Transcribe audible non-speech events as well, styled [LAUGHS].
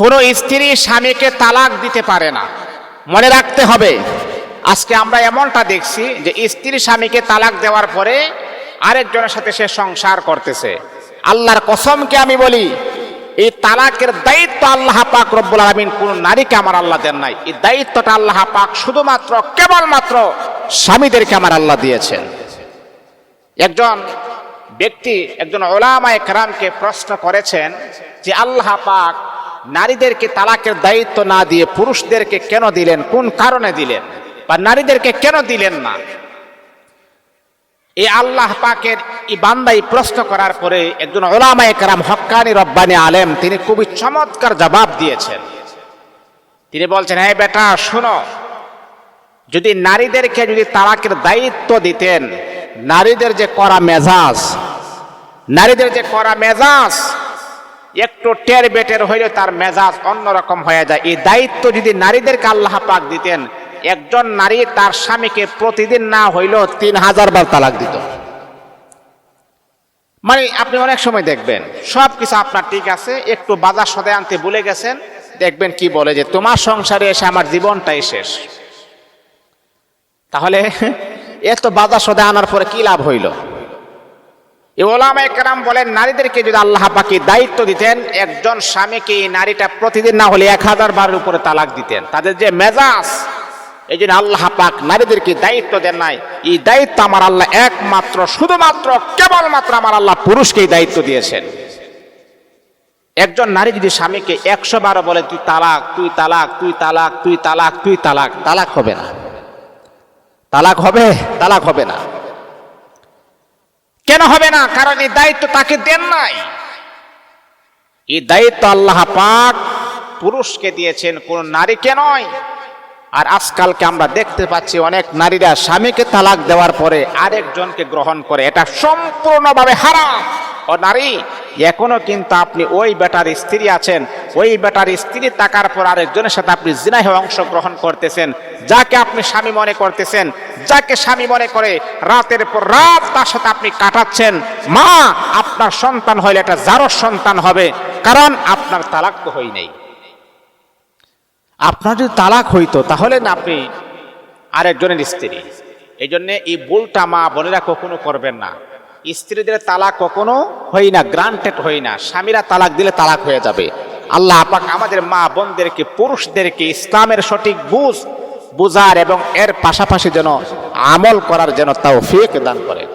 কোনো স্ত্রী স্বামীকে তালাক দিতে পারে না। মনে রাখতে হবে, আজকে আমরা এমনটা দেখছি যে স্ত্রী স্বামীকে তালাক দেওয়ার পরে আরেকজনের সাথে সে সংসার করতেছে। আল্লাহর কসমকে আমি বলি, এই তালাকের দায়িত্ব আল্লাহ পাক রব্বুল আলমিন কোন নারীকে আমার আল্লাহ দেন নাই। এই দায়িত্বটা আল্লাহ পাক শুধুমাত্র, কেবলমাত্র স্বামীদেরকে আমার আল্লাহ দিয়েছেন। একজন ব্যক্তি, একজন ওলামায় কারামকে প্রশ্ন করেছেন যে আল্লাহ পাক নারীদেরকে তালাকের দায়িত্ব না দিয়ে পুরুষদেরকে কেন দিলেন? কোন কারণে দিলেন? বা নারীদেরকে কেন দিলেন না? এই আল্লাহ পাকের এই বান্দাই প্রশ্ন করার পরে একজন ওলামা একরাম হক্কানি রব্বানি আলেম, তিনি খুবই চমৎকার জবাব দিয়েছেন। তিনি বলছেন হ্যাঁ বেটা, শোনো, যদি নারীদেরকে যদি তালাকের দায়িত্ব দিতেন, নারীদের যে করা মেজাজ, নারীদের যে করা মেজাজ একটু টের বেটের হইলে তার মেজাজ অন্যরকম হয়ে যায়। এই দায়িত্ব যদি নারীদেরকে আল্লাহ পাক দিতেন, একজন নারী তার স্বামীকে প্রতিদিন না হইলেও তিন হাজার বার তালাক দিত। মানে আপনি অনেক সময় দেখবেন, সব কিছু আপনার ঠিক আছে, একটু বাজার সদায় আনতে ভুলে গেছেন, দেখবেন কি বলে যে, তোমার সংসারে এসে আমার জীবনটাই শেষ। তাহলে [LAUGHS] এত বাজার সদা আনার পরে কি লাভ হইল? ওলামা একরাম বলেন, নারীদেরকে যদি আল্লাহ পাকি দায়িত্ব দিতেন, একজন স্বামীকে এই নারীটা প্রতিদিন না হলে এক হাজার বারের উপরে তালাক দিতেন। তাদের যে মেজাজ, এই জন্য আল্লাহ পাক নারীদেরকে দায়িত্ব দেন নাই। এই দায়িত্ব আমার আল্লাহ একমাত্র, শুধুমাত্র, কেবলমাত্র আমার আল্লাহ পুরুষকে এই দায়িত্ব দিয়েছেন। একজন নারী যদি স্বামীকে একশো বারো বলে, তুই তালাক তুই তালাক তুই তালাক তুই তালাক তুই তালাক তালাক হবে না। তালাক হবে তালাক হবে না। কেন হবে না? কারণ এই দায়িত্ব তাকে দেন নাই। এই দায়িত্ব আল্লাহ পাক পুরুষকে দিয়েছেন, কোন নারীকে নয়। আর আজকালকে আমরা দেখতে পাচ্ছি অনেক নারীরা স্বামীকে তালাক দেওয়ার পরে আরেকজনকে গ্রহণ করে। এটা সম্পূর্ণভাবে হারাম। ও নারী, এখনও কিন্তু আপনি ওই বেটার স্ত্রী আছেন। ওই বেটার স্ত্রী তাকার পর আরেকজনের সাথে আপনি জিনাহে অংশগ্রহণ করতেছেন। যাকে আপনি স্বামী মনে করতেছেন, যাকে স্বামী মনে করে রাতের পর রাত তার সাথে আপনি কাটাচ্ছেন। মা, আপনার সন্তান হইলে একটা জারর সন্তান হবে, কারণ আপনার তালাক তো হই নেই। আপনার যদি তালাক হইতো, তাহলে না আপনি আরেকজনের স্ত্রী। এই জন্যে এই ভুলটা মা বোনেরা কখনো করবেন না। স্ত্রীদের তালাক কখনো হই না গ্রান্টেড হই না। স্বামীরা তালাক দিলে তালাক হয়ে যাবে। আল্লাহ আপাক আমাদের মা বোনদেরকে, পুরুষদেরকে ইসলামের সঠিক বুঝ, বুঝার এবং এর পাশাপাশি যেন আমল করার যেন তাও ফেক দান করে।